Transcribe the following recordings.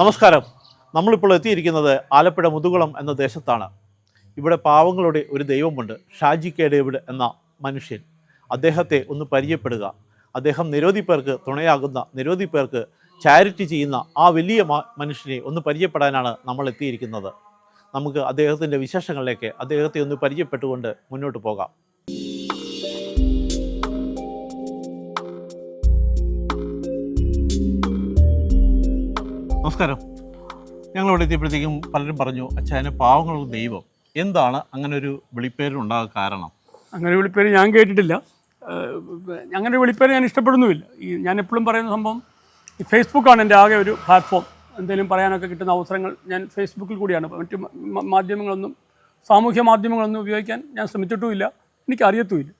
നമസ്കാരം. നമ്മളിപ്പോൾ എത്തിയിരിക്കുന്നത് ആലപ്പുഴ മുതുകുളം എന്ന ദേശത്താണ്. ഇവിടെ പാവങ്ങളുടെ ഒരു ദൈവമുണ്ട് ഷാജി കെ ഡേവിഡ് എന്ന മനുഷ്യൻ. അദ്ദേഹത്തെ ഒന്ന് പരിചയപ്പെടുക. അദ്ദേഹം നിരവധി പേർക്ക് തുണയാകുന്ന നിരവധി പേർക്ക് ചാരിറ്റി ചെയ്യുന്ന ആ വലിയ മനുഷ്യനെ ഒന്ന് പരിചയപ്പെടാനാണ് നമ്മൾ എത്തിയിരിക്കുന്നത്. നമുക്ക് അദ്ദേഹത്തിന്റെ വിശേഷങ്ങളിലേക്ക് അദ്ദേഹത്തെ ഒന്ന് പരിചയപ്പെട്ടുകൊണ്ട് മുന്നോട്ട് പോകാം. നമസ്കാരം. ഞങ്ങളിവിടെ എത്തിയപ്പോഴത്തേക്കും പലരും പറഞ്ഞു അച്ഛന് പാവങ്ങളുടെ ദൈവം. എന്താണ് അങ്ങനെ ഒരു വിളിപ്പേരുണ്ടാകാൻ കാരണം? അങ്ങനെ വിളിപ്പേര് ഞാൻ കേട്ടിട്ടില്ല. അങ്ങനെ ഒരു വിളിപ്പേര് ഞാൻ ഇഷ്ടപ്പെടുന്നുമില്ല. ഈ ഞാൻ എപ്പോഴും പറയുന്ന സംഭവം ഈ ഫേസ്ബുക്കാണ് എന്റെ ആകെ ഒരു പ്ലാറ്റ്ഫോം എന്തെങ്കിലും പറയാനൊക്കെ കിട്ടുന്ന അവസരങ്ങൾ ഞാൻ ഫേസ്ബുക്കിൽ കൂടിയാണ്. മറ്റ് മാധ്യമങ്ങളൊന്നും സാമൂഹ്യ മാധ്യമങ്ങളൊന്നും ഉപയോഗിക്കാൻ ഞാൻ ശ്രമിച്ചിട്ടുമില്ല. എനിക്ക് അറിയത്തുമില്ല.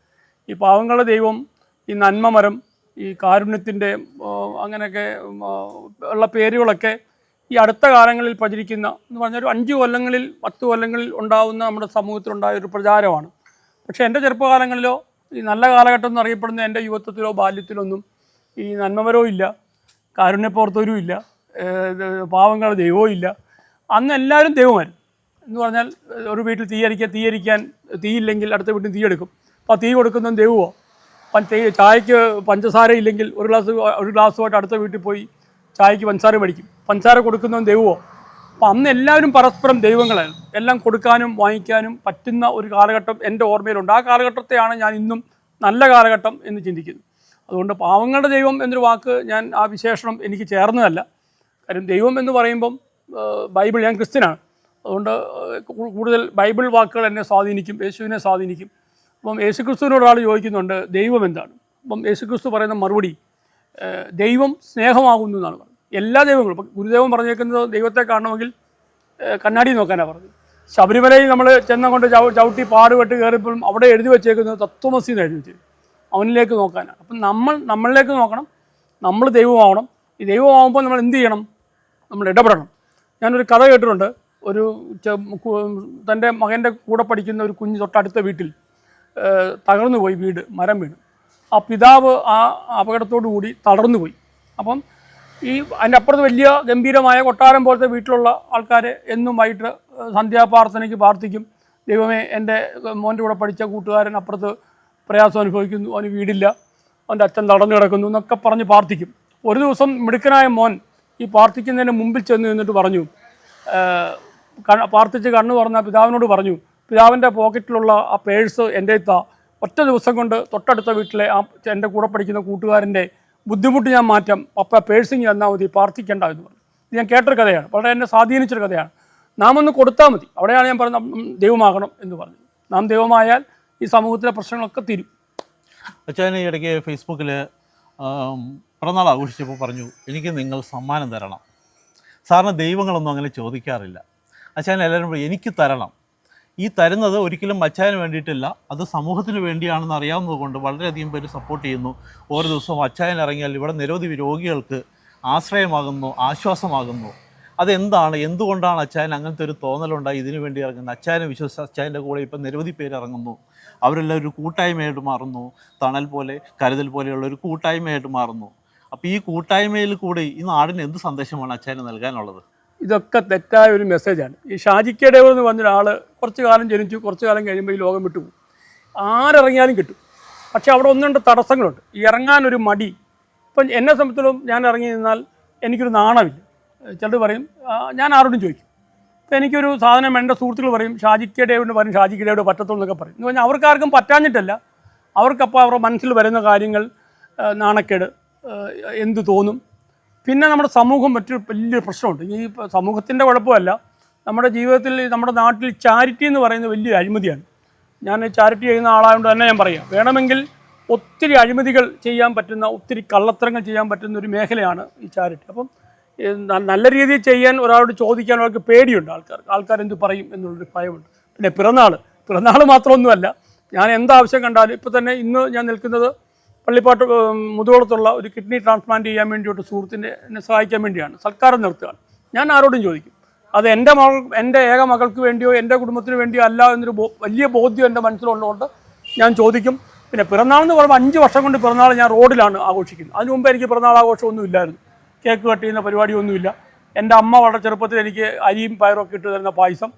ഈ പാവങ്ങളുടെ ദൈവം ഈ നന്മമരം ഈ കാരുണ്യത്തിന്റെ അങ്ങനെയൊക്കെ ഉള്ള പേരുകളൊക്കെ ഈ അടുത്ത കാലങ്ങളിൽ പ്രചരിക്കുന്ന എന്ന് പറഞ്ഞാൽ ഒരു അഞ്ച് കൊല്ലങ്ങളിൽ പത്ത് കൊല്ലങ്ങളിൽ ഉണ്ടാവുന്ന നമ്മുടെ സമൂഹത്തിലുണ്ടായ ഒരു പ്രചാരമാണ്. പക്ഷേ എന്റെ ചെറുപ്പകാലങ്ങളിലോ ഈ നല്ല കാലഘട്ടം എന്ന് അറിയപ്പെടുന്ന എന്റെ യുവത്വത്തിലോ ബാല്യത്തിലൊന്നും ഈ നന്മവരോ ഇല്ല കാരുണ്യപ്രവർത്തകരും ഇല്ല പാവങ്ങൾ ദൈവവും ഇല്ല. അന്ന് എല്ലാവരും ദൈവമായിരുന്നു എന്ന് പറഞ്ഞാൽ ഒരു വീട്ടിൽ തീയരിക്കുക തീയരിക്കാൻ തീയില്ലെങ്കിൽ അടുത്ത വീട്ടിൽ തീയെടുക്കും അപ്പോൾ തീ കൊടുക്കുന്ന ദൈവമോ. അപ്പം തീ ചായക്ക് പഞ്ചസാര ഇല്ലെങ്കിൽ ഒരു ഗ്ലാസ് ഒരു ഗ്ലാസ്സുമായിട്ട് അടുത്ത വീട്ടിൽ പോയി ചായക്ക് പഞ്ചസാര മേടിക്കും. പഞ്ചാര കൊടുക്കുന്നവൻ ദൈവമോ? അപ്പം അന്ന് എല്ലാവരും പരസ്പരം ദൈവങ്ങളായിരുന്നു. എല്ലാം കൊടുക്കാനും വാങ്ങിക്കാനും പറ്റുന്ന ഒരു കാലഘട്ടം എന്റെ ഓർമ്മയിലുണ്ട്. ആ കാലഘട്ടത്തെയാണ് ഞാൻ ഇന്നും നല്ല കാലഘട്ടം എന്ന് ചിന്തിക്കുന്നത്. അതുകൊണ്ട് പാവങ്ങളുടെ ദൈവം എന്നൊരു വാക്ക് ഞാൻ ആ വിശേഷണം എനിക്ക് ചേർന്നതല്ല. കാര്യം ദൈവം എന്ന് പറയുമ്പം ബൈബിൾ ഞാൻ ക്രിസ്ത്യനാണ്. അതുകൊണ്ട് കൂടുതൽ ബൈബിൾ വാക്കുകൾ എന്നെ സ്വാധീനിക്കും യേശുവിനെ സ്വാധീനിക്കും. അപ്പം യേശുക്രിസ്തുവിനോട് ഒരാൾ ചോദിക്കുന്നുണ്ട് ദൈവം എന്താണ്? അപ്പം യേശുക്രിസ്തു പറയുന്ന മറുപടി ദൈവം സ്നേഹമാകുന്നു എന്നാണ് പറഞ്ഞത്. എല്ലാ ദൈവങ്ങളും ഇപ്പം ഗുരുദേവൻ പറഞ്ഞേക്കുന്നത് ദൈവത്തെ കാണണമെങ്കിൽ കണ്ണാടി നോക്കാനാണ് പറഞ്ഞത്. ശബരിമലയിൽ നമ്മൾ ചെന്ന കൊണ്ട് ചവ- ചവിട്ടി പാടുപെട്ട് കയറിയപ്പോഴും അവിടെ എഴുതി വെച്ചേക്കുന്നത് തത്വമസി എന്ന് എഴുതി വെച്ചത് അവനിലേക്ക് നോക്കാനാണ് അപ്പം നമ്മൾ നമ്മളിലേക്ക് നോക്കണം. നമ്മൾ ദൈവമാവണം. ഈ ദൈവമാവുമ്പോൾ നമ്മൾ എന്ത് ചെയ്യണം? നമ്മൾ ഇടപെടണം. ഞാനൊരു കഥ കേട്ടിട്ടുണ്ട്. ഒരു തന്റെ മകന്റെ കൂടെ പഠിക്കുന്ന ഒരു കുഞ്ഞ് തൊട്ടടുത്ത വീട്ടിൽ തകർന്നു പോയി വീട് മരം വീണ്. ആ പിതാവ് ആ അപകടത്തോടുകൂടി തളർന്നുപോയി. തളർന്നു പോയി അപ്പം ഈ അതിന്റെ അപ്പുറത്ത് വലിയ ഗംഭീരമായ കൊട്ടാരം പോലത്തെ വീട്ടിലുള്ള ആൾക്കാർ എന്നും വൈകിട്ട് സന്ധ്യാപ്രാർത്ഥനയ്ക്ക് പ്രാർത്ഥിക്കും. ദൈവമേ എന്റെ മോന്റെ കൂടെ പഠിച്ച കൂട്ടുകാരൻ അപ്പുറത്ത് പ്രയാസം അനുഭവിക്കുന്നു അവന് വീടില്ല അവന്റെ അച്ഛൻ തടഞ്ഞു കിടക്കുന്നു എന്നൊക്കെ പറഞ്ഞ് പ്രാർത്ഥിക്കും. ഒരു ദിവസം മിടുക്കനായ മോൻ ഈ പ്രാർത്ഥിക്കുന്നതിന് മുമ്പിൽ ചെന്ന് നിന്നിട്ട് പറഞ്ഞു പ്രാർത്ഥിച്ച് കണ്ണു പറഞ്ഞ പിതാവിനോട് പറഞ്ഞു പിതാവിന്റെ പോക്കറ്റിലുള്ള ആ പേഴ്സ് എന്റെ താ ഒറ്റ ദിവസം കൊണ്ട് തൊട്ടടുത്ത വീട്ടിലെ ആ എന്റെ കൂടെ പഠിക്കുന്ന കൂട്ടുകാരന്റെ ബുദ്ധിമുട്ട് ഞാൻ മാറ്റാം. പപ്പ പേഴ്സിങ് തന്നാൽ മതി പ്രാർത്ഥിക്കേണ്ട എന്ന് പറഞ്ഞു. ഇത് ഞാൻ കേട്ടൊരു കഥയാണ്. വളരെ എന്നെ സ്വാധീനിച്ചൊരു കഥയാണ്. നാം ഒന്ന് കൊടുത്താൽ മതി. അവിടെയാണ് ഞാൻ ഉം, ദൈവമാകണം എന്ന് പറഞ്ഞു നാം ദൈവമായാൽ ഈ സമൂഹത്തിലെ പ്രശ്നങ്ങളൊക്കെ തീരും. അച്ഛൻ ഈ ഇടയ്ക്ക് ഫേസ്ബുക്കിൽ പിറന്നാൾ ആഘോഷിച്ചപ്പോൾ പറഞ്ഞു എനിക്ക് നിങ്ങൾ സമ്മാനം തരണം. സാറിന് ദൈവങ്ങളൊന്നും അങ്ങനെ ചോദിക്കാറില്ല. അച്ഛൻ എല്ലാവരും എനിക്ക് തരണം. ഈ തരുന്നത് ഒരിക്കലും അച്ഛന് വേണ്ടിയിട്ടില്ല. അത് സമൂഹത്തിന് വേണ്ടിയാണെന്ന് അറിയാവുന്നത് കൊണ്ട് വളരെയധികം പേര് സപ്പോർട്ട് ചെയ്യുന്നു. ഓരോ ദിവസവും അച്ഛായൻ ഇറങ്ങിയാൽ ഇവിടെ നിരവധി രോഗികൾക്ക് ആശ്രയമാകുന്നു ആശ്വാസമാകുന്നു. അതെന്താണ്? എന്തുകൊണ്ടാണ് അച്ഛായൻ അങ്ങനത്തെ ഒരു തോന്നലുണ്ടായി? ഇതിനു വേണ്ടി ഇറങ്ങുന്നത്? അച്ചായനെ വിശ്വസിച്ച് അച്ചായന്റെ കൂടെ ഇപ്പം നിരവധി പേര് ഇറങ്ങുന്നു. അവരെല്ലാം ഒരു കൂട്ടായ്മയായിട്ട് മാറുന്നു. തണൽ പോലെ കരുതൽ പോലെയുള്ള ഒരു കൂട്ടായ്മയായിട്ട് മാറുന്നു. അപ്പോൾ ഈ കൂട്ടായ്മയിൽ കൂടി ഈ നാടിന് എന്ത് സന്ദേശമാണ് അച്ഛന് നൽകാനുള്ളത്? ഇതൊക്കെ തെറ്റായ ഒരു മെസ്സേജാണ് ഈ ഷാജിക്ക ഡേവർ എന്ന് പറഞ്ഞ ഒരാൾ കുറച്ച് കാലം ജനിച്ചു കുറച്ച് കാലം കഴിയുമ്പോൾ ഈ ലോകം വിട്ടുപോകും ആരിറങ്ങിയാലും കിട്ടും. പക്ഷേ അവിടെ ഒന്ന് രണ്ട് തടസ്സങ്ങളുണ്ട്. ഇറങ്ങാനൊരു മടി. ഇപ്പം എന്നെ സംബന്ധിച്ചിടത്തോളം ഞാൻ ഇറങ്ങി നിന്നാൽ എനിക്കൊരു നാണമില്ല. ചിലർ പറയും ഞാൻ ആരോടും ചോദിക്കും. ഇപ്പം എനിക്കൊരു സാധനം എന്റെ സുഹൃത്തുക്കൾ പറയും ഷാജിക്ക ഡേവിഡ് പറയും ഷാജിക്ക ഡേവിഡ് പറ്റത്തുള്ളൂ എന്നൊക്കെ പറയും. എന്ന് പറഞ്ഞാൽ അവർക്കാർക്കും പറ്റാഞ്ഞിട്ടല്ല. അവർക്കപ്പോൾ അവരുടെ മനസ്സിൽ വരുന്ന കാര്യങ്ങൾ നാണക്കേട് എന്ത് തോന്നും? പിന്നെ നമ്മുടെ സമൂഹം മറ്റൊരു വലിയൊരു പ്രശ്നമുണ്ട്. ഈ സമൂഹത്തിന്റെ കുഴപ്പമല്ല. നമ്മുടെ ജീവിതത്തിൽ നമ്മുടെ നാട്ടിൽ ചാരിറ്റി എന്ന് പറയുന്നത് വലിയ അഴിമതിയാണ്. ഞാൻ ചാരിറ്റി ചെയ്യുന്ന ആളായതുകൊണ്ട് തന്നെ ഞാൻ പറയാം. വേണമെങ്കിൽ ഒത്തിരി അഴിമതികൾ ചെയ്യാൻ പറ്റുന്ന ഒത്തിരി കള്ളത്തരങ്ങൾ ചെയ്യാൻ പറ്റുന്ന ഒരു മേഖലയാണ് ഈ ചാരിറ്റി. അപ്പം നല്ല രീതിയിൽ ചെയ്യാൻ ഒരാളോട് ചോദിക്കാൻ ഒരാൾക്ക് പേടിയുണ്ട് ആൾക്കാർ ആൾക്കാർ എന്ത് പറയും എന്നുള്ളൊരു ഭയമുണ്ട്. പിന്നെ പിറന്നാൾ പിറന്നാൾ മാത്രമൊന്നുമല്ല. ഞാൻ എന്താവശ്യം കണ്ടാലും ഇപ്പോൾ തന്നെ ഇന്ന് ഞാൻ നിൽക്കുന്നത് പള്ളിപ്പാട്ട് മുതുകുളത്തുള്ള ഒരു കിഡ്നി ട്രാൻസ്പ്ലാന്റ് ചെയ്യാൻ വേണ്ടിയിട്ട് സുഹൃത്തിന്റെ എന്നെ സഹായിക്കാൻ വേണ്ടിയാണ്. സൽക്കാരം നിർത്തുകയാണ്. ഞാൻ ആരോടും ചോദിക്കും. അത് എന്റെ മകൾ എന്റെ ഏക മകൾക്ക് വേണ്ടിയോ എന്റെ കുടുംബത്തിന് വേണ്ടിയോ അല്ല എന്നൊരു വലിയ ബോധ്യം എന്റെ മനസ്സിലുള്ളതുകൊണ്ട് ഞാൻ ചോദിക്കും. പിന്നെ പിറന്നാൾ എന്ന് പറയുമ്പോൾ അഞ്ച് വർഷം കൊണ്ട് പിറന്നാൾ ഞാൻ റോഡിലാണ് ആഘോഷിക്കുന്നത്. അതിന് മുമ്പ് എനിക്ക് പിറന്നാൾ ആഘോഷമൊന്നും ഇല്ലായിരുന്നു. കേക്ക് കട്ട് ചെയ്യുന്ന പരിപാടിയൊന്നുമില്ല. എന്റെ അമ്മ വളരെ ചെറുപ്പത്തിൽ എനിക്ക് അരിയും പയറും ഒക്കെ ഇട്ട് തരുന്ന പായസം.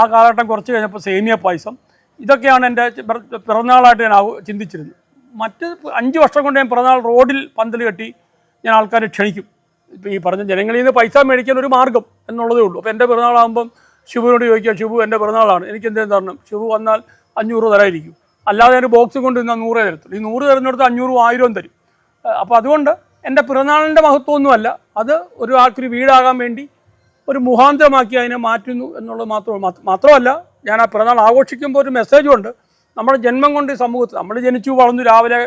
ആ കാലഘട്ടം കുറച്ച് കഴിഞ്ഞപ്പോൾ സേമിയ പായസം. ഇതൊക്കെയാണ് എന്റെ പിറ- പിറന്നാളായിട്ട് ഞാൻ ചിന്തിച്ചിരുന്നത്. മറ്റ് അഞ്ച് വർഷം കൊണ്ട് ഞാൻ പിറന്നാൾ റോഡിൽ പന്തൽ കെട്ടി ഞാൻ ആൾക്കാരെ ക്ഷണിക്കും. ഇപ്പോൾ ഈ പറഞ്ഞ ജനങ്ങളിൽ നിന്ന് പൈസ മേടിക്കാൻ ഒരു മാർഗം എന്നുള്ളതേ ഉള്ളൂ. അപ്പോൾ എന്റെ പിറന്നാളാകുമ്പം ശിവനോട് ചോദിക്കുക ശിവു എന്റെ പിറന്നാളാണ്. എനിക്ക് എന്തെങ്കിലും തരണം? ശിവു വന്നാൽ അഞ്ഞൂറ് തരായിരിക്കും അല്ലാതെ ഒരു ബോക്സ് കൊണ്ട് നിന്നാൽ നൂറേ തരത്തുള്ളൂ. ഈ നൂറ് തരുന്നിടത്ത് അഞ്ഞൂറും ആയിരവും തരും. അപ്പോൾ അതുകൊണ്ട് എന്റെ പിറന്നാളിന്റെ മഹത്വമൊന്നുമല്ല. അത് ഒരു ആൾക്കൊരു വീടാകാൻ വേണ്ടി ഒരു മുഖാന്തരമാക്കി അതിനെ മാറ്റുന്നു എന്നുള്ളത് മാത്രമേ മാത്രമല്ല ഞാൻ ആ പിറന്നാൾ ആഘോഷിക്കുമ്പോൾ ഒരു മെസ്സേജും ഉണ്ട്. നമ്മുടെ ജന്മം കൊണ്ട് സമൂഹത്തിൽ നമ്മൾ ജനിച്ചു വളർന്നു രാവിലെ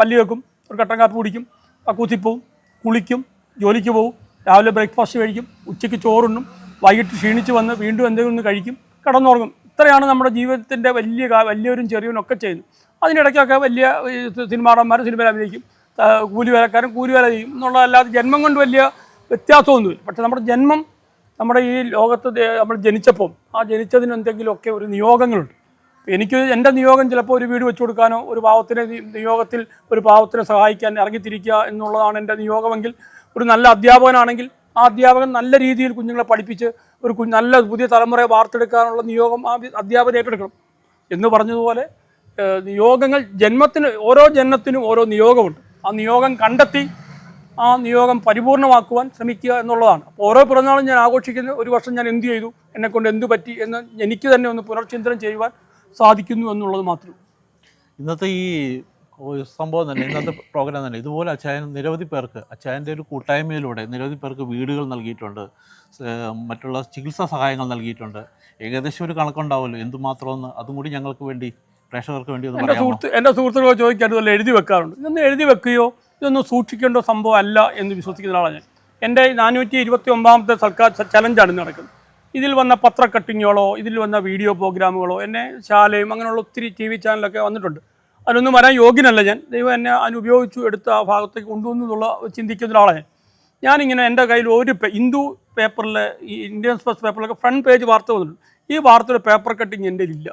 പല്ലി വെക്കും ഒരു കട്ടൻ കാപ്പി കുടിക്കും കുത്തിപ്പോവും കുളിക്കും ജോലിക്ക് പോവും രാവിലെ ബ്രേക്ക്ഫാസ്റ്റ് കഴിക്കും ഉച്ചയ്ക്ക് ചോറുണ്ണും വൈകിട്ട് ക്ഷീണിച്ച് വന്ന് വീണ്ടും എന്തെങ്കിലും ഒന്ന് കഴിക്കും കിടന്നുറങ്ങും. ഇത്രയാണ് നമ്മുടെ ജീവിതത്തിന്റെ വലിയ വലിയൊരു ചെറിയവനും ഒക്കെ ചെയ്യുന്നത്. അതിനിടയ്ക്കൊക്കെ വലിയ സിനിമാടന്മാരും സിനിമയിൽ അഭിനയിക്കും ആ, കൂലി വേലക്കാരൻ കൂലി വേല ചെയ്യും എന്നുള്ളതല്ലാതെ ജന്മം കൊണ്ട് വലിയ വ്യത്യാസമൊന്നുമില്ല. പക്ഷേ നമ്മുടെ ജന്മം നമ്മുടെ ഈ ലോകത്ത് നമ്മൾ ജനിച്ചപ്പം ആ ജനിച്ചതിന് എന്തെങ്കിലുമൊക്കെ ഒരു നിയോഗങ്ങളുണ്ട്. എനിക്ക് എന്റെ നിയോഗം ചിലപ്പോൾ ഒരു വീട് വെച്ചു കൊടുക്കാനോ ഒരു പാവത്തിനെ നിയോഗത്തിൽ ഒരു പാവത്തിനെ സഹായിക്കാൻ ഇറങ്ങിത്തിരിക്കുക എന്നുള്ളതാണ് എന്റെ നിയോഗമെങ്കിൽ ഒരു നല്ല അധ്യാപകനാണെങ്കിൽ ആ അധ്യാപകൻ നല്ല രീതിയിൽ കുഞ്ഞുങ്ങളെ പഠിപ്പിച്ച് ഒരു നല്ല പുതിയ തലമുറയെ വാർത്തെടുക്കാനുള്ള നിയോഗം ആ അധ്യാപകനെ ഏറ്റെടുക്കണം. എന്ന് പറഞ്ഞതുപോലെ നിയോഗങ്ങൾ ജന്മത്തിന് ഓരോ ജന്മത്തിനും ഓരോ നിയോഗമുണ്ട്. ആ നിയോഗം കണ്ടെത്തി ആ നിയോഗം പരിപൂർണമാക്കുവാൻ ശ്രമിക്കുക എന്നുള്ളതാണ്. അപ്പോൾ ഓരോ പിറന്നാളും ഞാൻ ആഘോഷിക്കുന്ന ഒരു വർഷം ഞാൻ എന്ത് ചെയ്തു എന്നെക്കൊണ്ട് എന്ത് പറ്റി എന്ന് എനിക്ക് തന്നെ ഒന്ന് പുനർചിന്തനം ചെയ്യുവാൻ സാധിക്കുന്നു എന്നുള്ളത് മാത്രം. ഇന്നത്തെ ഈ സംഭവം തന്നെ ഇന്നത്തെ പ്രോഗ്രാം തന്നെ ഇതുപോലെ അച്ചായൻ നിരവധി പേർക്ക് അച്ചായന്റെ ഒരു കൂട്ടായ്മയിലൂടെ നിരവധി പേർക്ക് വീടുകൾ നൽകിയിട്ടുണ്ട് മറ്റുള്ള ചികിത്സാ സഹായങ്ങൾ നൽകിയിട്ടുണ്ട്. ഏകദേശം ഒരു കണക്കുണ്ടാവുമല്ലോ എന്തുമാത്രമെന്ന് അതും കൂടി ഞങ്ങൾക്ക് വേണ്ടി പ്രേക്ഷകർക്ക് വേണ്ടി എന്റെ സുഹൃത്ത് എന്റെ സുഹൃത്തുക്കൾ ചോദിക്കാറുണ്ട് എഴുതി വെക്കാറുണ്ട്. ഇതൊന്നും എഴുതി വെക്കുകയോ ഇതൊന്നും സൂക്ഷിക്കേണ്ട സംഭവം അല്ല എന്ന് വിശ്വസിക്കുന്ന ആളാണ് ഞാൻ. എന്റെ നാനൂറ്റി ഇരുപത്തി ഒമ്പതാമത്തെ സർക്കാർ ചലഞ്ചാണ് ഇന്ന് നടക്കുന്നത്. ഇതിൽ വന്ന പത്ര കട്ടിങ്ങുകളോ ഇതിൽ വന്ന വീഡിയോ പ്രോഗ്രാമുകളോ എന്നെ ശാലയും അങ്ങനെയുള്ള ഒത്തിരി ടി വി ചാനലൊക്കെ വന്നിട്ടുണ്ട്. അതിനൊന്നും വരാൻ യോഗ്യനല്ല ഞാൻ. ദൈവം എന്നെ അതിനുപയോഗിച്ചു എടുത്ത് ആ ഭാഗത്തേക്ക് കൊണ്ടുവന്നു എന്നുള്ള ചിന്തിക്കുന്ന ഒരാളാണ് ഞാനിങ്ങനെ എന്റെ കയ്യിൽ ഒരു ഹിന്ദു പേപ്പറിലെ ഈ ഇന്ത്യൻ എക്സ്പ്രസ് പേപ്പറിലൊക്കെ ഫ്രണ്ട് പേജ് വാർത്ത വന്നിട്ടുണ്ട്. ഈ വാർത്തയുടെ പേപ്പർ കട്ടിങ് എന്റെ ഇല്ല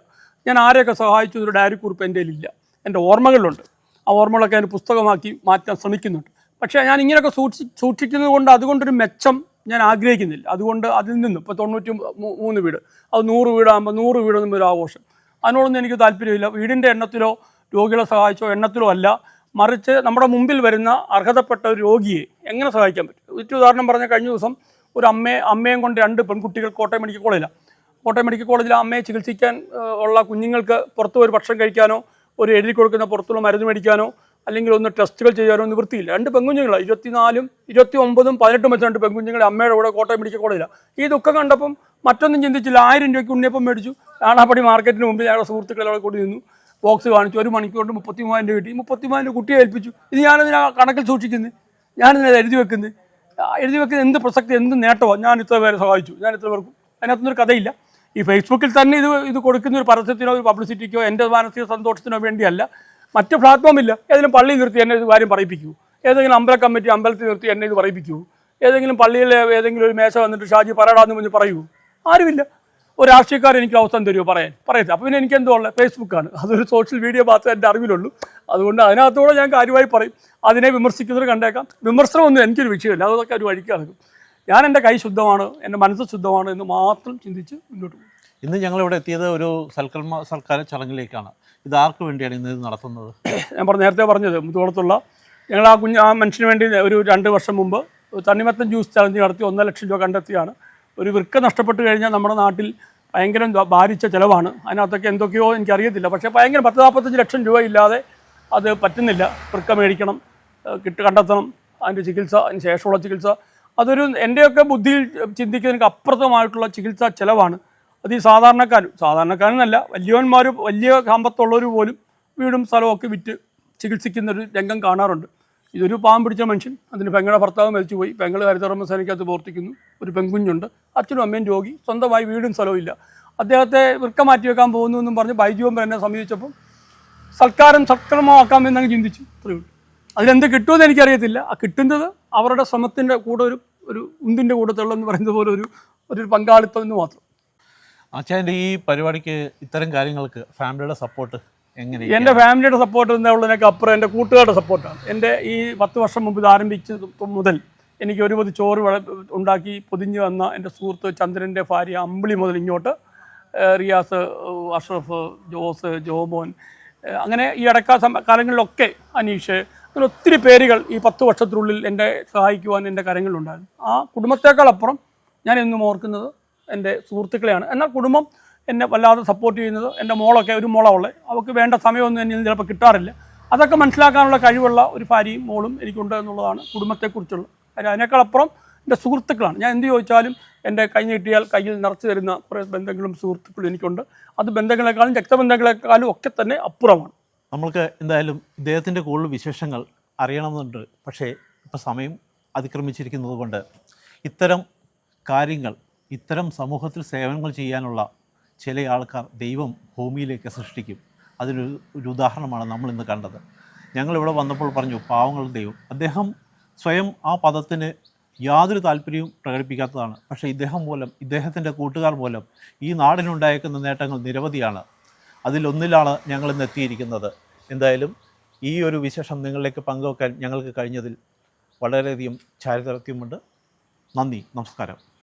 ഞാൻ ആരെയൊക്കെ സഹായിച്ചു ഒരു ഡയറി കുറിപ്പ് എന്റെ ഇല്ല എന്റെ ഓർമ്മകളിലുണ്ട്. ആ ഓർമ്മകളൊക്കെ അതിന് പുസ്തകമാക്കി മാറ്റാൻ ശ്രമിക്കുന്നുണ്ട്. പക്ഷേ ഞാൻ ഇങ്ങനെയൊക്കെ സൂക്ഷി സൂക്ഷിക്കുന്നത് കൊണ്ട് അതുകൊണ്ടൊരു മെച്ചം ഞാൻ ആഗ്രഹിക്കുന്നില്ല. അതുകൊണ്ട് അതിൽ നിന്നും ഇപ്പോൾ തൊണ്ണൂറ്റി മൂന്ന് വീട് അത് നൂറ് വീടാകുമ്പോൾ നൂറ് വീടൊന്നും ഒരു ആഘോഷം. അതിനോടൊന്നും എനിക്ക് താല്പര്യമില്ല. വീടിന്റെ എണ്ണത്തിലോ രോഗികളെ സഹായിച്ചോ എണ്ണത്തിലോ അല്ല. മറിച്ച് നമ്മുടെ മുമ്പിൽ വരുന്ന അർഹതപ്പെട്ട ഒരു രോഗിയെ എങ്ങനെ സഹായിക്കാൻ പറ്റും? ഒരു ഉദാഹരണം പറഞ്ഞ കഴിഞ്ഞ ദിവസം ഒരു അമ്മയെ അമ്മയും കൊണ്ട് രണ്ട് പെൺകുട്ടികൾ കോട്ടയം മെഡിക്കൽ കോളേജിലാണ് കോട്ടയം മെഡിക്കൽ കോളേജിൽ അമ്മയെ ചികിത്സിക്കാൻ ഉള്ള കുഞ്ഞുങ്ങൾക്ക് പുറത്ത് ഒരു ഭക്ഷണം കഴിക്കാനോ ഒരു എഴുതി കൊടുക്കുന്ന പുറത്തുള്ള മരുന്ന് മേടിക്കാനോ അല്ലെങ്കിൽ ഒന്ന് ടെസ്റ്റുകൾ ചെയ്യാനോ നിവൃത്തിയില്ല. രണ്ട് പെൺകുഞ്ഞുങ്ങളാണ് ഇരുപത്തിനാലും ഇരുപത്തി ഒമ്പതും പതിനെട്ടും വെച്ച് രണ്ട് പെൺകുഞ്ഞുങ്ങളെ അമ്മയുടെ കൂടെ കോട്ടയം മെഡിക്കൽ കോളേജിലാണ് ഈ ദുഃഖം കണ്ടപ്പം മറ്റൊന്നും ചിന്തിച്ചില്ല. ആയിരം രൂപയ്ക്ക് ഉണ്ണിയപ്പം മേടിച്ചു. ആണാപ്പടി മാർക്കറ്റിന് മുമ്പിൽ ഞങ്ങളുടെ സുഹൃത്തുക്കളെ കൂടി നിന്നു. ബോക്സ് കാണിച്ചു. ഒരു മണിക്കൂർ കൊണ്ട് മുപ്പത്തി മൂവായിരം രൂപ കിട്ടി. മുപ്പത്തി മൂവായിരം കുട്ടിയെ ഏൽപ്പിച്ചു. ഇത് ഞാനതിന് കണക്കിൽ സൂക്ഷിക്കുന്നത് ഞാനിതിനെ എഴുതി വെക്കുന്നത് എഴുതി വെക്കുന്ന എന്ത് പ്രസക്തി എന്ത് നേട്ടമാണ് ഞാൻ ഇത്ര പേരെ സഹായിച്ചു. ഞാൻ ഇത്ര പേർക്കും അതിനകത്തൊന്നൊരു കഥയില്ല. ഈ ഫേസ്ബുക്കിൽ തന്നെ ഇത് ഇത് കൊടുക്കുന്ന ഒരു പരസ്യത്തിനോ ഒരു പബ്ലിസിറ്റിക്കോ എന്റെ മാനസിക സന്തോഷത്തിനോ വേണ്ടിയല്ല. മറ്റ് പ്ലാറ്റ്ഫോം ഇല്ല. ഏതെങ്കിലും പള്ളി നിർത്തി എന്നെ ഇത് കാര്യം പറയിപ്പിക്കൂ. ഏതെങ്കിലും അമ്പല കമ്മിറ്റി അമ്പലത്തിൽ നിർത്തി എന്നെ ഇത് പറയിപ്പിക്കൂ. ഏതെങ്കിലും പള്ളിയിലെ ഏതെങ്കിലും ഒരു മേശ വന്നിട്ട് ഷാജി പറയടാന്ന് പറഞ്ഞ് പറയൂ. ആരുമില്ല. ഒരു രാഷ്ട്രീയക്കാർ എനിക്ക് അവസരം തരുമോ പറയാൻ? പറയത്തില്ല അപ്പോൾ പിന്നെ എനിക്ക് എന്തോ ഉള്ളത് ഫേസ്ബുക്കാണ് അതൊരു സോഷ്യൽ മീഡിയ മാത്രമേ എന്റെ അറിവിലുള്ളൂ. അതുകൊണ്ട് അതിനകത്തോടെ ഞാൻ കാര്യമായി പറയും. അതിനെ വിമർശിക്കുന്നവർ കണ്ടേക്കാം. വിമർശനമൊന്നും എനിക്കൊരു വിഷയമില്ല. അതൊക്കെ ഒരു വഴിക്ക് നടക്കും. ഞാൻ എന്റെ കൈ ശുദ്ധമാണ് എന്റെ മനസ്സ് ശുദ്ധമാണ് എന്ന് മാത്രം ചിന്തിച്ച് മുന്നോട്ട് പോകും. ഇന്ന് ഞങ്ങൾ ഇവിടെ എത്തിയത് ഒരു സൽക്കർമ്മ സർക്കാർ ചടങ്ങിലേക്കാണ്. ഇത് ആർക്ക് വേണ്ടിയാണ് ഇന്ന് ഇത് നടത്തുന്നത്? ഞാൻ പറഞ്ഞു നേരത്തെ പറഞ്ഞത് മുതുകുളത്തുള്ള ഞങ്ങൾ ആ കുഞ്ഞ് ആ മനുഷ്യന് വേണ്ടി ഒരു രണ്ട് വർഷം മുമ്പ് തണ്ണിമത്തൻ ജ്യൂസ് ചലഞ്ച് നടത്തി ഒന്നര ലക്ഷം രൂപ കണ്ടെത്തിയാണ്. ഒരു വൃക്ക നഷ്ടപ്പെട്ട് കഴിഞ്ഞാൽ നമ്മുടെ നാട്ടിൽ ഭയങ്കര ഭാരിച്ച ചിലവാണ്. അതിനകത്തൊക്കെ എന്തൊക്കെയോ എനിക്കറിയത്തില്ല. പക്ഷേ ഭയങ്കര പത്ത് നാൽപ്പത്തഞ്ച് ലക്ഷം രൂപ ഇല്ലാതെ അത് പറ്റുന്നില്ല. വൃക്ക മേടിക്കണം കിട്ട് കണ്ടെത്തണം അതിന്റെ ചികിത്സ അതിന് ശേഷമുള്ള ചികിത്സ. അതൊരു എന്റെയൊക്കെ ബുദ്ധിയിൽ ചിന്തിക്കുന്നതിന് അപ്പുറത്തമായിട്ടുള്ള ചികിത്സാ ചിലവാണ്. അത് ഈ സാധാരണക്കാരും സാധാരണക്കാരെന്നല്ല വലിയവന്മാർ വലിയ കമ്പത്തുള്ളവർ പോലും വീടും സ്ഥലമൊക്കെ വിറ്റ് ചികിത്സിക്കുന്നൊരു രംഗം കാണാറുണ്ട്. ഇതൊരു പാവം പിടിച്ച മനുഷ്യൻ അതിന് പെങ്ങളുടെ ഭർത്താവ് മരിച്ചുപോയി പെങ്ങൾ ഹരിതകർമ്മ സേനയ്ക്കകത്ത് പ്രവർത്തിക്കുന്നു ഒരു പെൺകുഞ്ഞുണ്ട് അച്ഛനും അമ്മയും രോഗി സ്വന്തമായി വീടും സ്ഥലവും ഇല്ല. അദ്ദേഹത്തെ വൃക്ക മാറ്റി വെക്കാൻ പോകുന്നു എന്നും പറഞ്ഞ് ബൈജുവമ്പർ എന്നെ സമീപിച്ചപ്പം സൽക്കാരം സക്രമമാക്കാമെന്നങ്ങ് ചിന്തിച്ചു. അത്രയേ ഉള്ളൂ. അതിലെന്ത് കിട്ടുമെന്ന് എനിക്കറിയത്തില്ല. ആ കിട്ടുന്നത് അവരുടെ ശ്രമത്തിന്റെ കൂടെ ഒരു ഒരു ഉന്തിന്റെ കൂടത്തുള്ള എന്ന് പറയുന്നത് പോലെ ഒരു ഒരു പങ്കാളിത്തം എന്ന് മാത്രം. അച്ഛന്റെ ഈ പരിപാടിക്ക് ഇത്തരം കാര്യങ്ങൾക്ക് ഫാമിലിയുടെ സപ്പോർട്ട് എങ്ങനെ എന്റെ ഫാമിലിയുടെ സപ്പോർട്ട് എന്നുള്ളതിനൊക്കെ അപ്പുറം എന്റെ കൂട്ടുകാരുടെ സപ്പോർട്ടാണ് എന്റെ ഈ പത്ത് വർഷം മുമ്പ് ഇത് ആരംഭിച്ചത് മുതൽ എനിക്ക് ഒരു പൊതി ചോറ് വള ഉണ്ടാക്കി പൊതിഞ്ഞു വന്ന എന്റെ സുഹൃത്ത് ചന്ദ്രന്റെ ഭാര്യ അമ്പിളി മുതൽ ഇങ്ങോട്ട് റിയാസ് അഷ്റഫ് ജോസ് ജോമോൻ അങ്ങനെ ഈ അടക്ക സമ കാലങ്ങളിലൊക്കെ അനീഷ് അങ്ങനെ ഒത്തിരി പേരുകൾ ഈ പത്ത് വർഷത്തിനുള്ളിൽ എന്നെ സഹായിക്കുവാൻ എന്റെ കരങ്ങളിലുണ്ടായിരുന്നു. ആ കുടുംബത്തേക്കാളപ്പുറം ഞാൻ എന്നും ഓർക്കുന്നത് എന്റെ സുഹൃത്തുക്കളെയാണ്. എന്നാൽ കുടുംബം എന്നെ വല്ലാതെ സപ്പോർട്ട് ചെയ്യുന്നത് എന്റെ മോളൊക്കെ ഒരു മോളാവുള്ളത് അവർക്ക് വേണ്ട സമയമൊന്നും എന്നിൽ ചിലപ്പോൾ കിട്ടാറില്ല. അതൊക്കെ മനസ്സിലാക്കാനുള്ള കഴിവുള്ള ഒരു ഭാര്യയും മോളും എനിക്കുണ്ട് എന്നുള്ളതാണ് കുടുംബത്തെക്കുറിച്ചുള്ള കാര്യം അതിനേക്കാളപ്പുറം എന്റെ സുഹൃത്തുക്കളാണ്. ഞാൻ എന്ത് ചോദിച്ചാലും എന്റെ കൈ നീട്ടിയാൽ കയ്യിൽ നിറച്ചു തരുന്ന കുറേ ബന്ധങ്ങളും സുഹൃത്തുക്കളും എനിക്കുണ്ട്. അത് ബന്ധങ്ങളെക്കാളും രക്തബന്ധങ്ങളെക്കാളും ഒക്കെ തന്നെ അപ്പുറമാണ്. നമ്മൾക്ക് എന്തായാലും ഇദ്ദേഹത്തിന്റെ കൂടുതൽ വിശേഷങ്ങൾ അറിയണമെന്നുണ്ട്. പക്ഷേ ഇപ്പോൾ സമയം അതിക്രമിച്ചിരിക്കുന്നത് കൊണ്ട് ഇത്തരം കാര്യങ്ങൾ ഇത്തരം സമൂഹത്തിൽ സേവനങ്ങൾ ചെയ്യാനുള്ള ചില ആൾക്കാർ ദൈവം ഭൂമിയിലേക്ക് സൃഷ്ടിക്കും. അതിനൊരു ഒരു ഉദാഹരണമാണ് നമ്മൾ ഇന്ന് കണ്ടത്. ഞങ്ങളിവിടെ വന്നപ്പോൾ പറഞ്ഞു പാവങ്ങളുടെ ദൈവം. അദ്ദേഹം സ്വയം ആ പദത്തിന് യാതൊരു താല്പര്യവും പ്രകടിപ്പിക്കാത്തതാണ്. പക്ഷേ ഇദ്ദേഹം മൂലം ഇദ്ദേഹത്തിന്റെ കൂട്ടുകാർ മൂലം ഈ നാടിനുണ്ടായേക്കുന്ന നേട്ടങ്ങൾ നിരവധിയാണ്. അതിലൊന്നിലാണ് ഞങ്ങൾ ഇന്ന് എത്തിയിരിക്കുന്നത്. എന്തായാലും ഈ ഒരു വിശേഷം നിങ്ങളിലേക്ക് പങ്കുവെക്കാൻ ഞങ്ങൾക്ക് കഴിഞ്ഞതിൽ വളരെയധികം ചാരിതാർത്ഥ്യമുണ്ട്. നന്ദി. നമസ്കാരം.